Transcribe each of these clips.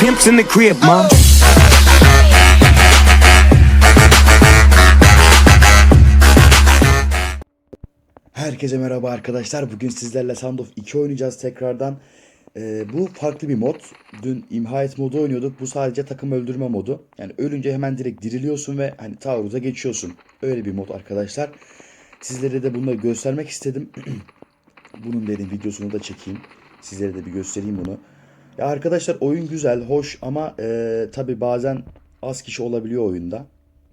pimps in the crib, mom. Herkese merhaba arkadaşlar. Bugün sizlerle Sound of 2 oynayacağız tekrardan. Ee, bu farklı bir mod. Dün imha et modu oynuyorduk. Bu sadece takım öldürme modu. Yani ölünce hemen direkt diriliyorsun ve hani taarruza geçiyorsun. Öyle bir mod arkadaşlar. Sizlere de bunları göstermek istedim. Bunun dedim videosunu da çekeyim. Sizlere de bir göstereyim bunu. Ya arkadaşlar oyun güzel, hoş ama e, tabi bazen az kişi olabiliyor oyunda.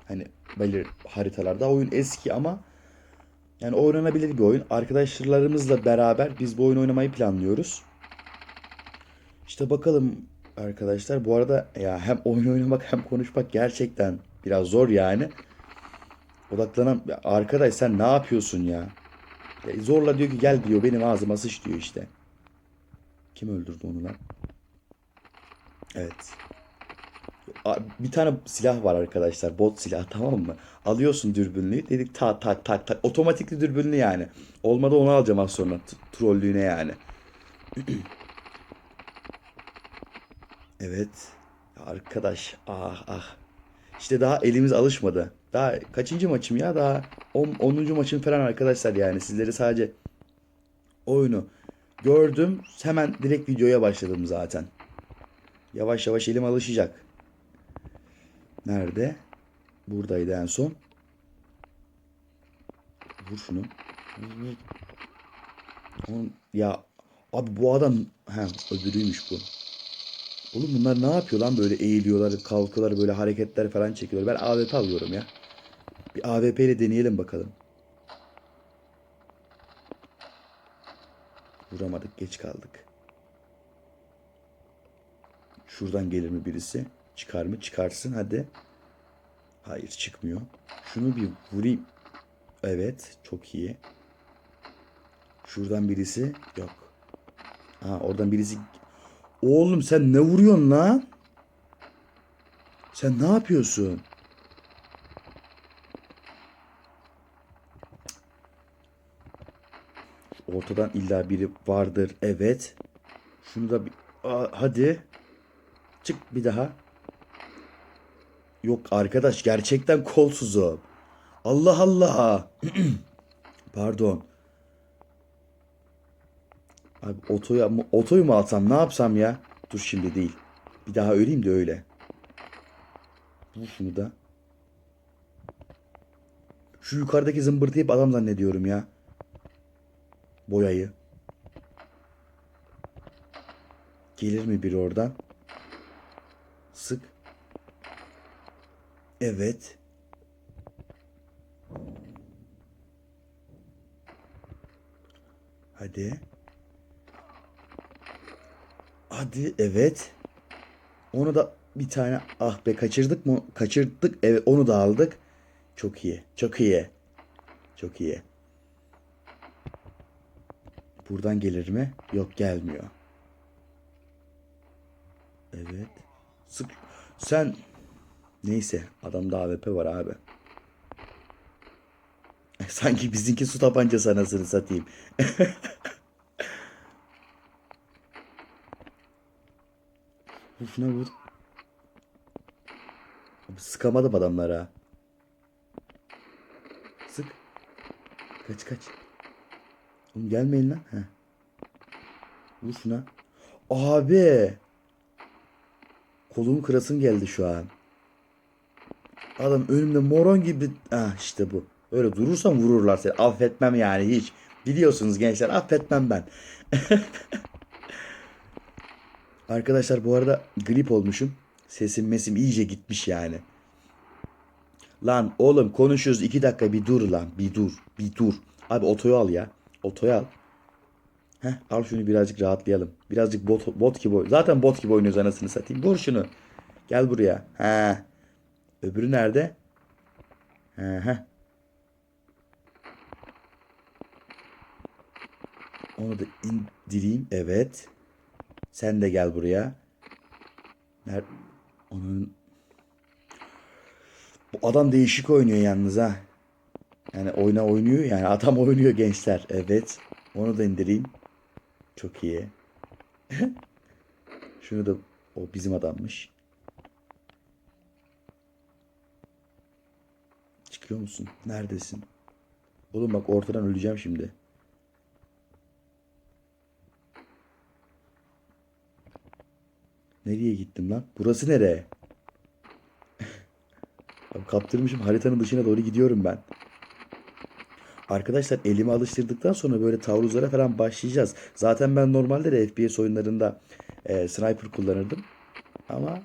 Hani belirli haritalarda. Oyun eski ama yani oynanabilir bir oyun. Arkadaşlarımızla beraber biz bu oyunu oynamayı planlıyoruz. İşte bakalım arkadaşlar. Bu arada ya hem oyun oynamak hem konuşmak gerçekten biraz zor yani. Odaklanan arkadaş sen ne yapıyorsun ya? ya? Zorla diyor ki gel diyor benim ağzıma sıç diyor işte. Kim öldürdü onu lan? Evet. Bir tane silah var arkadaşlar. Bot silah tamam mı? Alıyorsun dürbünlüğü. Dedik tak tak tak tak. Otomatikli dürbünlü yani. Olmadı onu alacağım az sonra. Trollüğüne yani. evet. Arkadaş ah ah. İşte daha elimiz alışmadı. Daha kaçıncı maçım ya? Daha 10. 10. maçım falan arkadaşlar yani. Sizleri sadece oyunu gördüm. Hemen direkt videoya başladım zaten. Yavaş yavaş elim alışacak. Nerede? Buradaydı en son. Vur şunu. Oğlum, ya abi bu adam he öbürüymüş bu. Oğlum bunlar ne yapıyor lan böyle eğiliyorlar, kalkıyorlar, böyle hareketler falan çekiyorlar. Ben AWP alıyorum ya. Bir AWP ile deneyelim bakalım. Vuramadık, geç kaldık. Şuradan gelir mi birisi? Çıkar mı? Çıkarsın hadi. Hayır çıkmıyor. Şunu bir vurayım. Evet çok iyi. Şuradan birisi yok. Ha oradan birisi. Oğlum sen ne vuruyorsun lan? Sen ne yapıyorsun? Ortadan illa biri vardır. Evet. Şunu da bir... Aa, hadi. Çık bir daha. Yok arkadaş gerçekten kolsuzum. Allah Allah. Pardon. Abi otoya mı, otoyu mu alsam ne yapsam ya? Dur şimdi değil. Bir daha öleyim de öyle. Vur şunu da. Şu yukarıdaki zımbırtıyı hep adam zannediyorum ya. Boyayı. Gelir mi biri oradan? Sık. Evet. Hadi. Hadi evet. Onu da bir tane ah be kaçırdık mı? Kaçırdık. Evet onu da aldık. Çok iyi. Çok iyi. Çok iyi. Buradan gelir mi? Yok gelmiyor. Evet. Sık. Sen neyse adamda AWP var abi. Sanki bizimki su tabancası anasını satayım. Vur şuna vur. Sıkamadım adamlara. Sık. Kaç kaç. Oğlum gelmeyin lan. Heh. Vur şuna. Abi. Kolumu kırasım geldi şu an. Adam önümde moron gibi. Ah işte bu. Öyle durursam vururlar seni. Affetmem yani hiç. Biliyorsunuz gençler affetmem ben. Arkadaşlar bu arada grip olmuşum. Sesim mesim iyice gitmiş yani. Lan oğlum konuşuyoruz iki dakika bir dur lan. Bir dur. Bir dur. Abi otoyu al ya. Otoyu al. Heh, al şunu birazcık rahatlayalım. Birazcık bot, bot gibi oy- Zaten bot gibi oynuyoruz anasını satayım. Vur şunu. Gel buraya. He. Öbürü nerede? He he. Onu da indireyim. Evet. Sen de gel buraya. Ner Onun bu adam değişik oynuyor yalnız ha. Yani oyna oynuyor yani adam oynuyor gençler. Evet. Onu da indireyim. Çok iyi. Şunu da O bizim adammış. Çıkıyor musun? Neredesin? Oğlum bak ortadan öleceğim şimdi. Nereye gittim lan? Burası nereye? Kaptırmışım haritanın dışına doğru gidiyorum ben. Arkadaşlar elimi alıştırdıktan sonra böyle taarruzlara falan başlayacağız. Zaten ben normalde de FPS oyunlarında e, sniper kullanırdım. Ama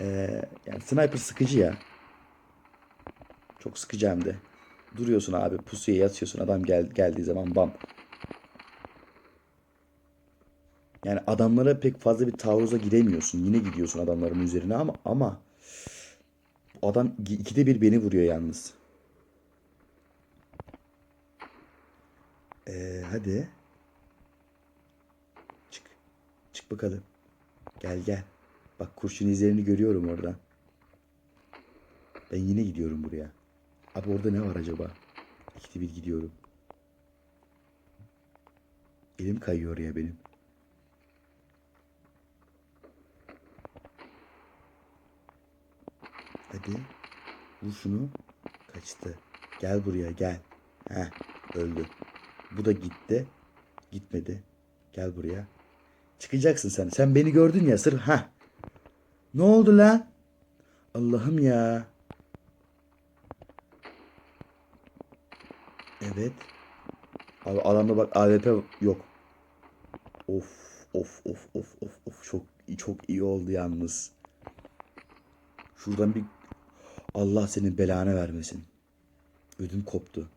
e, yani sniper sıkıcı ya. Çok sıkıcı hem de. Duruyorsun abi pusuya yatıyorsun adam gel, geldiği zaman bam. Yani adamlara pek fazla bir taarruza giremiyorsun. Yine gidiyorsun adamların üzerine ama ama adam ikide bir beni vuruyor yalnız. Ee, hadi. Çık. Çık bakalım. Gel gel. Bak kurşun izlerini görüyorum orada. Ben yine gidiyorum buraya. Abi orada ne var acaba? İkide bir gidiyorum. Elim kayıyor oraya benim. Hadi. Vur şunu. Kaçtı. Gel buraya gel. Heh öldü. Bu da gitti. Gitmedi. Gel buraya. Çıkacaksın sen. Sen beni gördün ya sır. Ha. Ne oldu lan? Allah'ım ya. Evet. Abi adamda bak AWP yok. Of of of of of of çok çok iyi oldu yalnız. Şuradan bir Allah senin belanı vermesin. Ödüm koptu.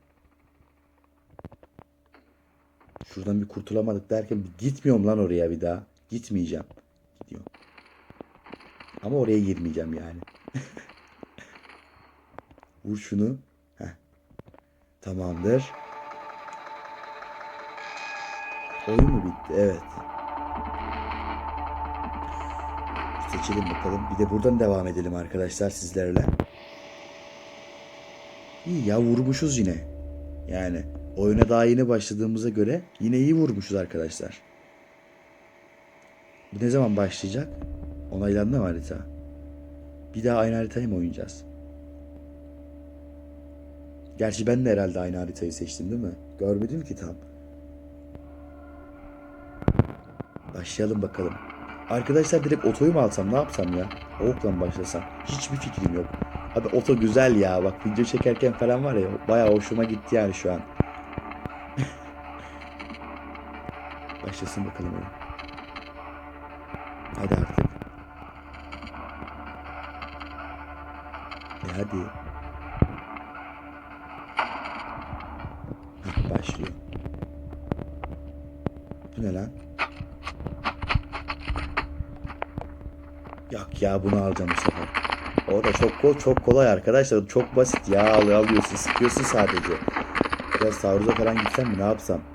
Şuradan bir kurtulamadık derken gitmiyorum lan oraya bir daha. Gitmeyeceğim. Gidiyorum. Ama oraya girmeyeceğim yani. Vur şunu. Heh. Tamamdır. Oyun mu bitti? Evet. Seçelim bakalım. Bir de buradan devam edelim arkadaşlar sizlerle. İyi ya vurmuşuz yine. Yani oyuna daha yeni başladığımıza göre yine iyi vurmuşuz arkadaşlar. Bu ne zaman başlayacak? Onaylandı mı harita? Bir daha aynı haritayı mı oynayacağız? Gerçi ben de herhalde aynı haritayı seçtim değil mi? Görmedim ki tam. Başlayalım bakalım. Arkadaşlar direkt otoyu mu alsam ne yapsam ya? Oak'la mı başlasam? Hiçbir fikrim yok. Abi oto güzel ya. Bak video çekerken falan var ya bayağı hoşuma gitti yani şu an. Başlasın bakalım oyun. Hadi artık. E hadi. Heh, başlıyor. Bu ne lan? Yok ya bunu alacağım bu sefer. O da çok kol çok kolay arkadaşlar. Çok basit ya. Al, alıyorsun sıkıyorsun sadece. Biraz taarruza falan gitsem mi ne yapsam?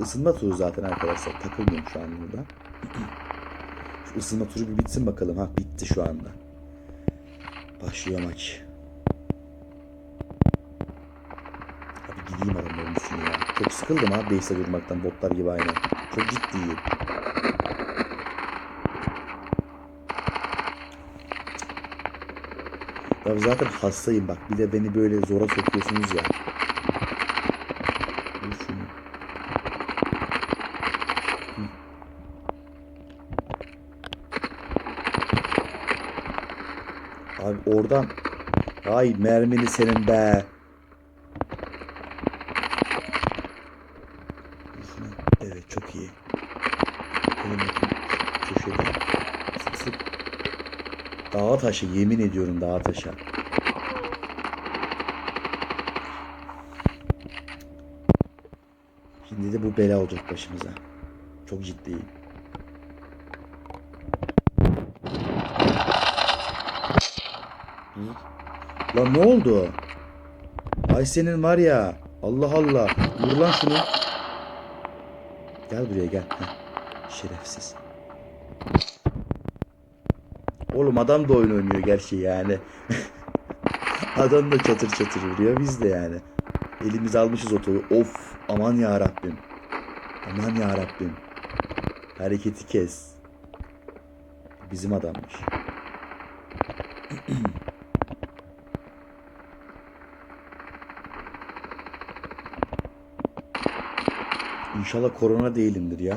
Isınma turu zaten arkadaşlar. Takılmıyorum şu an burada. Şu ısınma turu bir bitsin bakalım. Ha bitti şu anda. Başlıyor maç. Abi gideyim adamların üstüne ya. Çok sıkıldım abi base'e durmaktan botlar gibi aynen. Çok ciddiyim. Ya zaten hastayım bak. Bir de beni böyle zora sokuyorsunuz ya. Abi oradan. Ay mermini senin be. Evet çok iyi. Köşede. Sık sık. Dağa taşı yemin ediyorum dağa taşa. Şimdi de bu bela olacak başımıza. Çok ciddiyim. Lan ne oldu? Ay senin var ya. Allah Allah. Vur lan şunu. Gel buraya gel. Heh. Şerefsiz. Oğlum adam da oyun oynuyor gerçi yani. adam da çatır çatır vuruyor biz de yani. Elimiz almışız otoyu. Of aman ya Rabbim. Aman ya Rabbim. Hareketi kes. Bizim adammış. İnşallah korona değilimdir ya.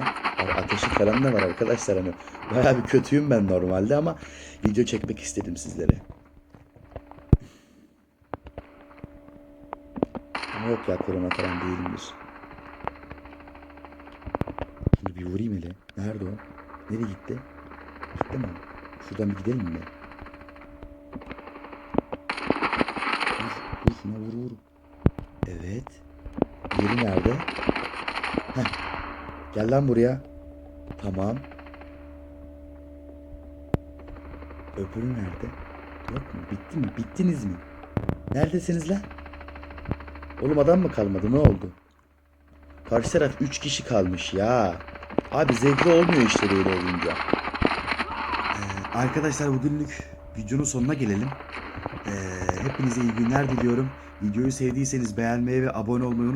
Ateşi falan da var arkadaşlar hani. Bayağı bir kötüyüm ben normalde ama video çekmek istedim sizlere. Ama yok ya korona falan değilimdir. Şunu bir vurayım hele. Nerede o? Nereye gitti? Gitti mi? Şuradan bir gidelim mi? Vur, vur şuna vur vur. Evet. Yeri nerede? Heh. Gel lan buraya. Tamam. Öbürü nerede? Yok mu? Bitti mi? Bittiniz mi? Neredesiniz lan? Oğlum adam mı kalmadı? Ne oldu? Karşı taraf 3 kişi kalmış ya. Abi zevkli olmuyor işte böyle olunca. Ee, arkadaşlar bugünlük videonun sonuna gelelim. Ee, hepinize iyi günler diliyorum. Videoyu sevdiyseniz beğenmeyi ve abone olmayı.